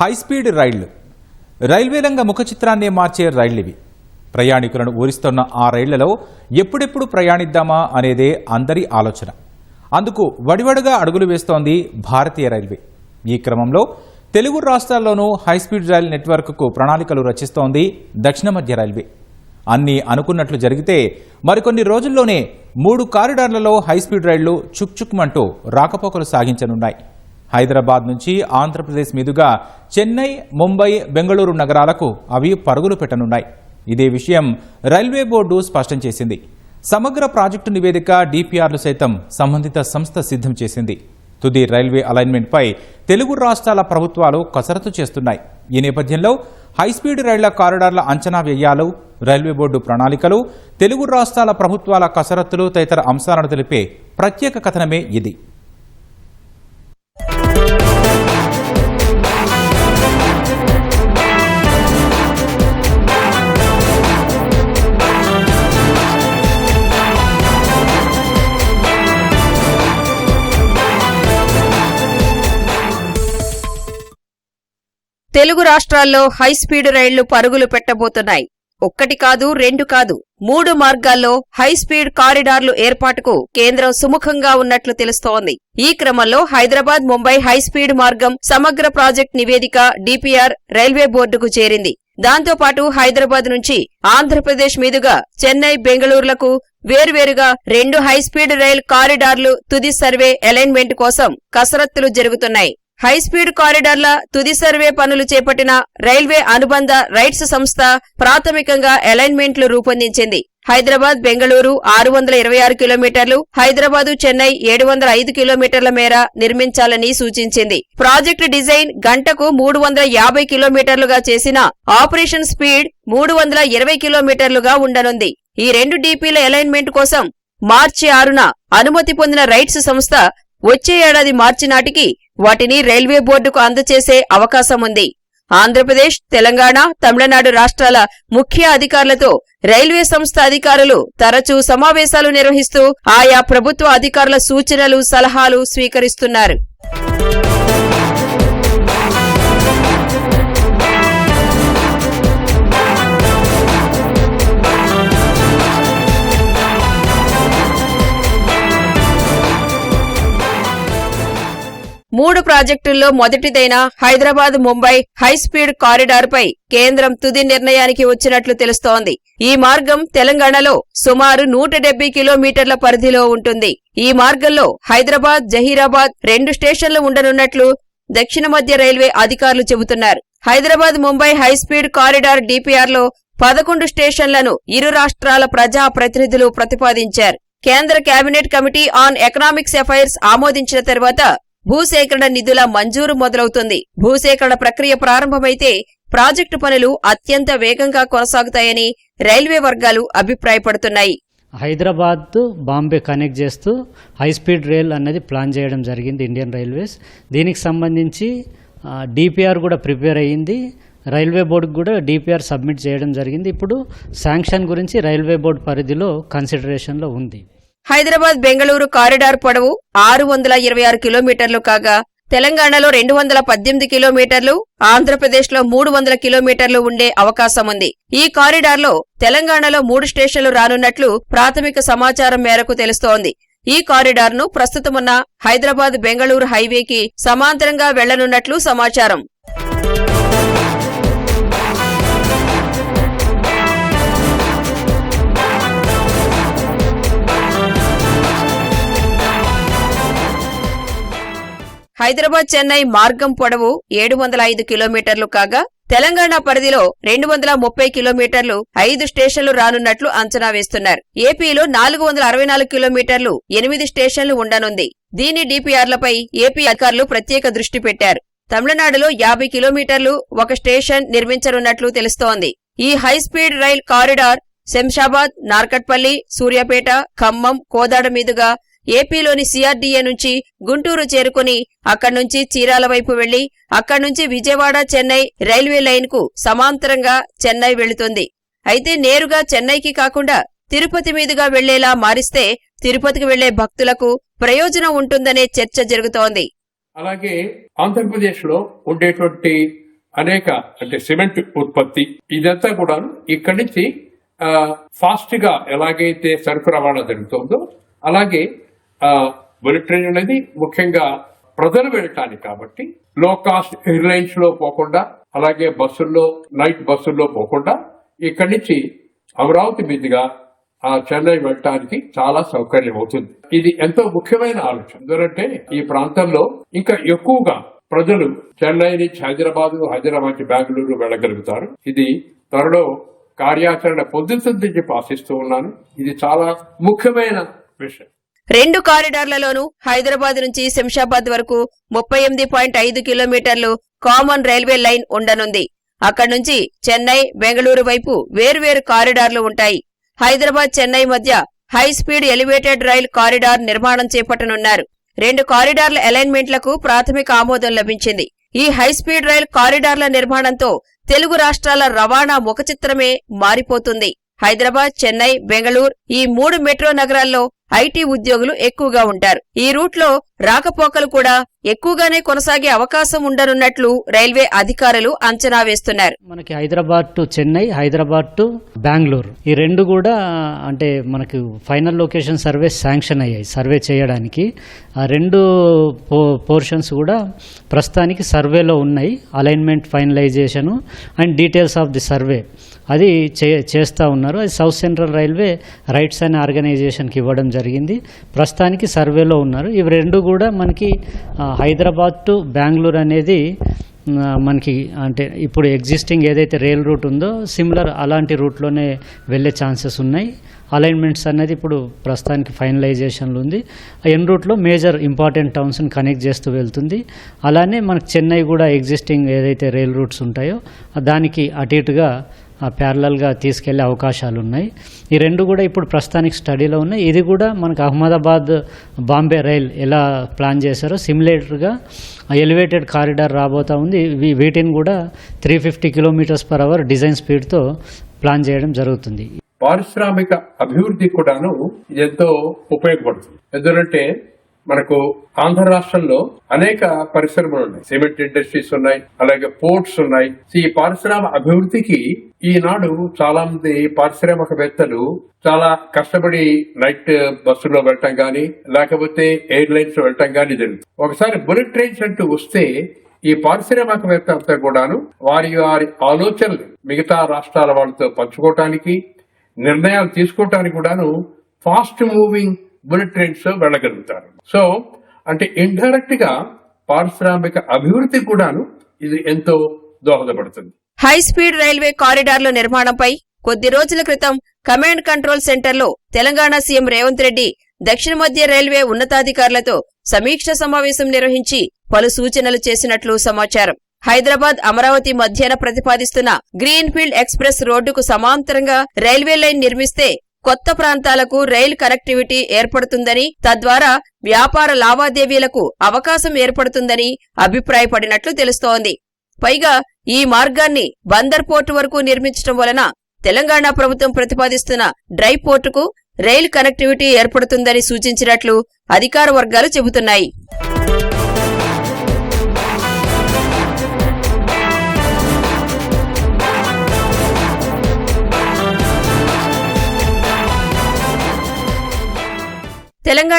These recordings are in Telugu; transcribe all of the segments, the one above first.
హైస్పీడ్ రైళ్ళు. రైల్వే రంగ ముఖ చిత్రాన్నే మార్చే రైళ్ళివి. ప్రయాణికులను ఊరిస్తున్న ఆ రైళ్ళలో ఎప్పుడెప్పుడు ప్రయాణిద్దామా అనేదే అందరి ఆలోచన. అందుకు వడివడిగా అడుగులు వేస్తోంది భారతీయ రైల్వే. ఈ క్రమంలో తెలుగు రాష్ట్రాల్లోనూ హైస్పీడ్ రైల్ నెట్వర్క్కు ప్రణాళికలు రచిస్తోంది దక్షిణ మధ్య రైల్వే. అన్నీ అనుకున్నట్లు జరిగితే మరికొన్ని రోజుల్లోనే మూడు కారిడార్లలో హైస్పీడ్ రైళ్ళు చుక్చుక్మంటూ రాకపోకలు సాగించనున్నాయి. హైదరాబాద్ నుంచి ఆంధ్రప్రదేశ్ మీదుగా చెన్నై ముంబై బెంగళూరు నగరాలకు అవి పరుగులు పెట్టనున్నాయి. ఇదే విషయం రైల్వే బోర్డు స్పష్టం చేసింది. సమగ్ర ప్రాజెక్టు నివేదిక డిపిఆర్లు సైతం సంబంధిత సంస్థ సిద్ధం చేసింది. తుది రైల్వే అలైన్మెంట్పై తెలుగు రాష్ట్రాల ప్రభుత్వాలు కసరత్తు చేస్తున్నాయి. ఈ నేపథ్యంలో హైస్పీడ్ రైళ్ళ కారిడార్ల అంచనా వ్యయాలు రైల్వే బోర్డు ప్రణాళికలు తెలుగు రాష్ట్రాల ప్రభుత్వాల కసరత్తులు తదితర అంశాలను తెలిపే ప్రత్యేక కథనమే ఇది. తెలుగు రాష్ట్రాల్లో హైస్పీడ్ రైళ్ళు పరుగులు పెట్టబోతున్నాయి. ఒక్కటి కాదు రెండు కాదు మూడు మార్గాల్లో హైస్పీడ్ కారిడార్లు ఏర్పాటుకు కేంద్రం సుముఖంగా ఉన్నట్లు తెలుస్తోంది. ఈ క్రమంలో హైదరాబాద్ ముంబై హైస్పీడ్ మార్గం సమగ్ర ప్రాజెక్ట్ నివేదిక డిపిఆర్ రైల్వే బోర్డుకు చేరింది. దాంతోపాటు హైదరాబాద్ నుంచి ఆంధ్రప్రదేశ్ మీదుగా చెన్నై బెంగళూరులకు వేర్వేరుగా రెండు హైస్పీడ్ రైల్ కారిడార్లు తుది సర్వే అలైన్మెంట్ కోసం కసరత్తులు జరుగుతున్నాయి. హైస్పీడ్ కారిడార్ల తుది సర్వే పనులు చేపట్టిన రైల్వే అనుబంధ రైట్స్ సంస్థ ప్రాథమికంగా అలైన్మెంట్లు రూపొందించింది. హైదరాబాద్ బెంగళూరు ఆరు వందల ఇరవై ఆరు కిలోమీటర్లు హైదరాబాదు చెన్నై ఏడు వందల ఐదు కిలోమీటర్ల మేర నిర్మించాలని సూచించింది. ప్రాజెక్టు డిజైన్ గంటకు మూడు వందల యాభై కిలోమీటర్లుగా చేసిన ఆపరేషన్ స్పీడ్ మూడు వందల ఇరవై కిలోమీటర్లుగా ఉండనుంది. ఈ రెండు డీపీల అలైన్మెంట్ కోసం మార్చి ఆరున అనుమతి పొందిన రైట్స్ సంస్థ వచ్చే ఏడాది మార్చి నాటికి వాటిని రైల్వే బోర్డుకు అందజేసే అవకాశం ఉంది ఆంధ్రప్రదేశ్ తెలంగాణ తమిళనాడు రాష్ట్రాల ముఖ్య అధికారులతో రైల్వే సంస్థ అధికారులు తరచూ సమావేశాలు నిర్వహిస్తూ ఆయా ప్రభుత్వ అధికారుల సూచనలు సలహాలు స్వీకరిస్తున్నారు. మూడు ప్రాజెక్టుల్లో మొదటిదైన Hyderabad Mumbai high speed corridor పై కేంద్రం తుది నిర్ణయానికి వచ్చినట్లు తెలుస్తోంది. ఈ మార్గం తెలంగాణలో సుమారు నూట కిలోమీటర్ల పరిధిలో ఉంటుంది. ఈ మార్గంలో హైదరాబాద్ జహీరాబాద్ రెండు స్టేషన్లు ఉండనున్నట్లు దక్షిణ మధ్య రైల్వే అధికారులు చెబుతున్నారు. Hyderabad Mumbai high speed corridor డిపిఆర్లో పదకొండు స్టేషన్లను ఇరు రాష్ట్రాల ప్రజా ప్రతినిధులు ప్రతిపాదించారు. కేంద్ర cabinet committee on economics affairs ఆమోదించిన తర్వాత భూసేకరణ నిధుల మంజూరు మొదలవుతుంది. భూసేకరణ ప్రక్రియ ప్రారంభమైతే ప్రాజెక్టు పనులు అత్యంత వేగంగా కొనసాగుతాయని రైల్వే వర్గాలు అభిప్రాయపడుతున్నాయి. హైదరాబాద్ బాంబే కనెక్ట్ చేస్తూ హై స్పీడ్ రైల్ అనేది ప్లాన్ చేయడం జరిగింది ఇండియన్ రైల్వేస్. దీనికి సంబంధించి డిపిఆర్ కూడా ప్రిపేర్ అయ్యింది. రైల్వే బోర్డుకు కూడా డిపిఆర్ సబ్మిట్ చేయడం జరిగింది. ఇప్పుడు శాంక్షన్ గురించి రైల్వే బోర్డు పరిధిలో కన్సిడరేషన్లో ఉంది. హైదరాబాద్ బెంగళూరు కారిడార్ పొడవు ఆరు వందల ఇరవై ఆరు కిలోమీటర్లు కాగా తెలంగాణలో రెండు వందల పద్దెనిమిది కిలోమీటర్లు ఆంధ్రప్రదేశ్లో మూడు వందల కిలోమీటర్లు ఉండే అవకాశం ఉంది ఈ కారిడార్లో తెలంగాణలో మూడు స్టేషన్లు రానున్నట్లు ప్రాథమిక సమాచారం మేరకు తెలుస్తోంది. ఈ కారిడార్ను ప్రస్తుతమున్న హైదరాబాద్ బెంగళూరు హైవేకి సమాంతరంగా వెళ్ళనున్నట్లు సమాచారం. హైదరాబాద్ చెన్నై మార్గం పొడవు ఏడు వందల ఐదు కిలోమీటర్లు కాగా తెలంగాణ పరిధిలో రెండు వందల ముప్పై కిలోమీటర్లు ఐదు స్టేషన్లు రానున్నట్లు అంచనా వేస్తున్నారు. ఏపీలో నాలుగు వందల అరవై నాలుగు కిలోమీటర్లు ఎనిమిది స్టేషన్లు ఉండనుంది. దీని డిపిఆర్లపై ఏపీ అధికారులు ప్రత్యేక దృష్టి పెట్టారు. తమిళనాడులో యాభై కిలోమీటర్లు ఒక స్టేషన్ నిర్మించనున్నట్లు తెలుస్తోంది. ఈ high speed rail corridor Shamshabad Narketpally Suryapet Khammam Kodad మీదుగా ఏపీలోని సిఆర్డీఏ నుంచి గుంటూరు చేరుకుని అక్కడి నుంచి చీరాల వైపు వెళ్ళి అక్కడి నుంచి విజయవాడ చెన్నై రైల్వే లైన్కు సమాంతరంగా చెన్నై వెళుతుంది. అయితే నేరుగా చెన్నైకి కాకుండా తిరుపతి మీదుగా వెళ్ళేలా మారిస్తే తిరుపతికి వెళ్ళే భక్తులకు ప్రయోజనం ఉంటుందనే చర్చ జరుగుతోంది. అలాగే ఆంధ్రప్రదేశ్లో ఉండేటువంటి అనేక అంటే సిమెంట్ ఉత్పత్తి ఇదంతా కూడా ఇక్కడి నుంచి ఫాస్ట్గా ఎలాగైతే సరుకు రవాణా జరుగుతుందో అలాగే బుల్లెట్ ట్రైన్ అనేది ముఖ్యంగా ప్రజలు వెళ్ళటానికి కాబట్టి లో కాస్ట్ ఎయిర్లైన్స్లో పోకుండా అలాగే బస్సుల్లో నైట్ బస్సుల్లో పోకుండా ఇక్కడి నుంచి అమరావతి మీదుగా ఆ చెన్నై వెళ్ళటానికి చాలా సౌకర్యం అవుతుంది. ఇది ఎంతో ముఖ్యమైన ఆలోచన. ఎందుకంటే ఈ ప్రాంతంలో ఇంకా ఎక్కువగా ప్రజలు చెన్నై నుంచి హైదరాబాద్ హైదరాబాద్ నుంచి బెంగళూరు వెళ్ళగలుగుతారు. ఇది త్వరలో కార్యాచరణ పొందుతుందని చెప్పి ఆశిస్తూ ఉన్నాను. ఇది చాలా ముఖ్యమైన విషయం. రెండు కారిడార్లలోనూ హైదరాబాద్ నుంచి శంషాబాద్ వరకు ముప్పై ఎనిమిది పాయింట్ ఐదు కిలోమీటర్లు కామన్ రైల్వే లైన్ ఉండనుంది. అక్కడి నుంచి చెన్నై బెంగళూరు వైపు వేర్వేరు కారిడార్లు ఉంటాయి. హైదరాబాద్ చెన్నై మధ్య high speed elevated rail corridor నిర్మాణం చేపట్టనున్నారు. రెండు కారిడార్ల అలైన్మెంట్లకు ప్రాథమిక ఆమోదం లభించింది. ఈ హై స్పీడ్ రైల్ కారిడార్ల నిర్మాణంతో తెలుగు రాష్ట్రాల రవాణా ముఖచిత్రమే మారిపోతుంది. హైదరాబాద్ చెన్నై బెంగళూరు ఈ మూడు మెట్రో నగరాల్లో ఐటీ ఉద్యోగులు ఎక్కువగా ఉంటారు. ఈ రూట్లో రాకపోకలు కూడా ఎక్కువగానే కొనసాగే అవకాశం ఉండనున్నట్లు రైల్వే అధికారులు అంచనా వేస్తున్నారు. మనకి హైదరాబాద్ టు చెన్నై హైదరాబాద్ టు బెంగళూరు. ఈ రెండు కూడా అంటే మనకు ఫైనల్ లొకేషన్ సర్వే శాంక్షన్ అయ్యాయి సర్వే చేయడానికి. ఆ రెండు పో పోర్షన్స్ కూడా ప్రస్తుతానికి సర్వేలో ఉన్నాయి alignment finalization and details of the survey. అది చే చేస్తూ ఉన్నారు. అది సౌత్ సెంట్రల్ రైల్వే రైట్స్ అనే ఆర్గనైజేషన్కి ఇవ్వడం జరిగింది జరిగింది. ప్రస్తుతానికి సర్వేలో ఉన్నారు. ఇవి రెండు కూడా మనకి హైదరాబాద్ టు బెంగళూరు అనేది మనకి అంటే ఇప్పుడు ఎగ్జిస్టింగ్ ఏదైతే రైల్ రూట్ ఉందో సిమిలర్ అలాంటి రూట్లోనే వెళ్ళే ఛాన్సెస్ ఉన్నాయి. అలైన్మెంట్స్ అనేది ఇప్పుడు ప్రస్తుతానికి ఫైనలైజేషన్లో ఉంది. ఎన్ రూట్లో మేజర్ ఇంపార్టెంట్ టౌన్స్ని కనెక్ట్ చేస్తూ వెళ్తుంది. అలానే మనకు చెన్నై కూడా ఎగ్జిస్టింగ్ ఏదైతే రైల్ రూట్స్ ఉంటాయో దానికి అటు ఇటుగా ప్యారలల్గా తీసుకెళ్ళే అవకాశాలు ఉన్నాయి ఈ రెండు కూడా ఇప్పుడు ప్రస్తుతానికి స్టడీలో ఉన్నాయి. ఇది కూడా మనకు అహ్మదాబాద్ బాంబే రైల్ ఎలా ప్లాన్ చేశారో సిమిలేటర్గా ఎలివేటెడ్ కారిడార్ రాబోతా ఉంది. వీటిని కూడా three fifty kilometres per hour design స్పీడ్తో ప్లాన్ చేయడం జరుగుతుంది. పారిశ్రామిక అభివృద్ధి కూడాను ఎంతో ఉపయోగపడుతుంది. ఎందుకంటే మనకు ఆంధ్ర రాష్ట్రంలో అనేక పరిశ్రమలు ఉన్నాయి. సిమెంట్ ఇండస్ట్రీస్ ఉన్నాయి అలాగే పోర్ట్స్ ఉన్నాయి. ఈ పారిశ్రామిక అభివృద్ధికి ఈనాడు చాలా మంది పారిశ్రామికవేత్తలు చాలా కష్టపడి నైట్ బస్సులో వెళ్ళటం కానీ లేకపోతే ఎయిర్లైన్స్లో వెళ్ళటం కానీ జరుగుతుంది. ఒకసారి బుల్లెట్ ట్రైన్స్ అంటూ వస్తే ఈ పారిశ్రామికవేత్త అంతా కూడాను వారి వారి ఆలోచనలు మిగతా రాష్ట్రాల వాళ్ళతో పంచుకోవటానికి నిర్ణయాలు తీసుకోవటానికి కూడాను ఫాస్ట్ మూవింగ్ బుల్లెట్ ట్రైన్స్ వెళ్ళగలుగుతారు. సో అంటే ఇండైరెక్ట్గా పారిశ్రామిక అభివృద్ధి కూడాను ఇది ఎంతో దోహదపడుతుంది. హై స్పీడ్ రైల్వే కారిడార్ల నిర్మాణంపై కొద్ది రోజుల క్రితం కమాండ్ కంట్రోల్ సెంటర్లో తెలంగాణ సీఎం రేవంత్ రెడ్డి దక్షిణ మధ్య రైల్వే ఉన్నతాధికారులతో సమీక్ష సమావేశం నిర్వహించి పలు సూచనలు చేసినట్లు సమాచారం. హైదరాబాద్ అమరావతి మధ్యాహ్న ప్రతిపాదిస్తున్న గ్రీన్ఫీల్డ్ ఎక్స్ప్రెస్ రోడ్డుకు సమాంతరంగా రైల్వే లైన్ నిర్మిస్తే కొత్త ప్రాంతాలకు రైల్ కనెక్టివిటీ ఏర్పడుతుందని తద్వారా వ్యాపార లావాదేవీలకు అవకాశం ఏర్పడుతుందని అభిప్రాయపడినట్లు తెలుస్తోంది. పైగా ఈ మార్గాన్ని బందర్ పోర్టు వరకు నిర్మించడం వలన తెలంగాణ ప్రభుత్వం ప్రతిపాదిస్తున్న డ్రై పోర్టుకు రైల్ కనెక్టివిటీ ఏర్పడుతుందని సూచించినట్లు అధికార వర్గాలు చెబుతున్నాయి.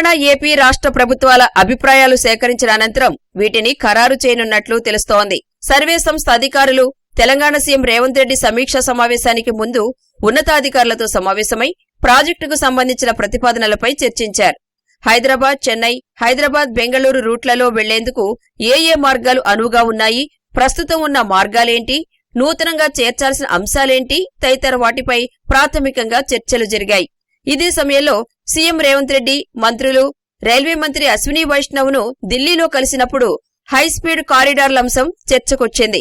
తెలంగాణ ఏపీ రాష్ట్ర ప్రభుత్వాల అభిప్రాయాలు సేకరించిన అనంతరం వీటిని ఖరారు చేయనున్నట్లు తెలుస్తోంది. సర్వే సంస్థ అధికారులు తెలంగాణ సీఎం రేవంత్ రెడ్డి సమీక్షా సమావేశానికి ముందు ఉన్నతాధికారులతో సమావేశమై ప్రాజెక్టుకు సంబంధించిన ప్రతిపాదనలపై చర్చించారు. హైదరాబాద్ చెన్నై హైదరాబాద్ బెంగళూరు రూట్లలో వెళ్ళేందుకు ఏ ఏ మార్గాలు అనువుగా ఉన్నాయి ప్రస్తుతం ఉన్న మార్గాలేంటి నూతనంగా చేర్చాల్సిన అంశాలేంటి తదితర వాటిపై ప్రాథమికంగా చర్చలు జరిగాయి. ఇదే సమయంలో సీఎం రేవంత్ రెడ్డి మంత్రులు రైల్వే మంత్రి అశ్విని వైష్ణవ్ను ఢిల్లీలో కలిసినప్పుడు హై స్పీడ్ కారిడార్ల అంశం చర్చకొచ్చింది.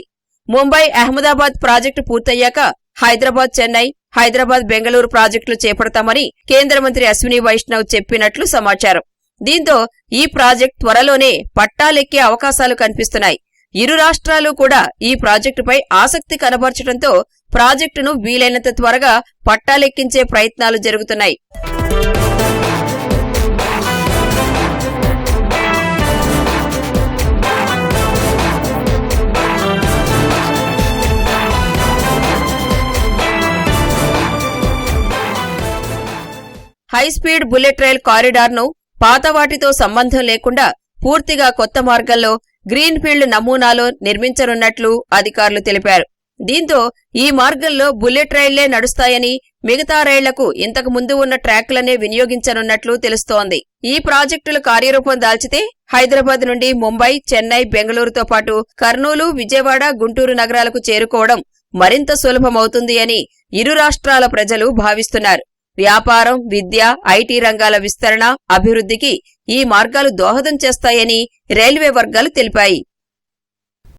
ముంబై అహ్మదాబాద్ ప్రాజెక్టు పూర్తయ్యాక హైదరాబాద్ చెన్నై హైదరాబాద్ బెంగళూరు ప్రాజెక్టులు చేపడతామని కేంద్ర మంత్రి అశ్విని వైష్ణవ్ చెప్పినట్లు సమాచారం. దీంతో ఈ ప్రాజెక్ట్ త్వరలోనే పట్టాలెక్కే అవకాశాలు కనిపిస్తున్నాయి. ఇరు రాష్ట్రాలు కూడా ఈ ప్రాజెక్టుపై ఆసక్తి కనబర్చడంతో ప్రాజెక్టును వీలైనంత త్వరగా పట్టాలెక్కించే ప్రయత్నాలు జరుగుతున్నాయి. హైస్పీడ్ బుల్లెట్ రైల్ కారిడార్ను పాత వాటితో సంబంధం లేకుండా పూర్తిగా కొత్త మార్గంలో గ్రీన్ఫీల్డ్ నమూనాలో నిర్మించనున్నట్లు అధికారులు తెలిపారు. దీంతో ఈ మార్గంలో బుల్లెట్ రైళ్ళే నడుస్తాయని మిగతా రైళ్ళకు ఇంతకు ముందు ఉన్న ట్రాక్లనే వినియోగించనున్నట్లు తెలుస్తోంది. ఈ ప్రాజెక్టులు కార్యరూపం దాల్చితే హైదరాబాద్ నుండి ముంబై చెన్నై బెంగళూరుతో పాటు కర్నూలు విజయవాడ గుంటూరు నగరాలకు చేరుకోవడం మరింత సులభమవుతుంది అని ఇరు రాష్ట్రాల ప్రజలు భావిస్తున్నారు. వ్యాపారం విద్య ఐటీ రంగాల విస్తరణ అభివృద్ధికి ఈ మార్గాలు దోహదం చేస్తాయని రైల్వే వర్గాలు తెలిపాయి.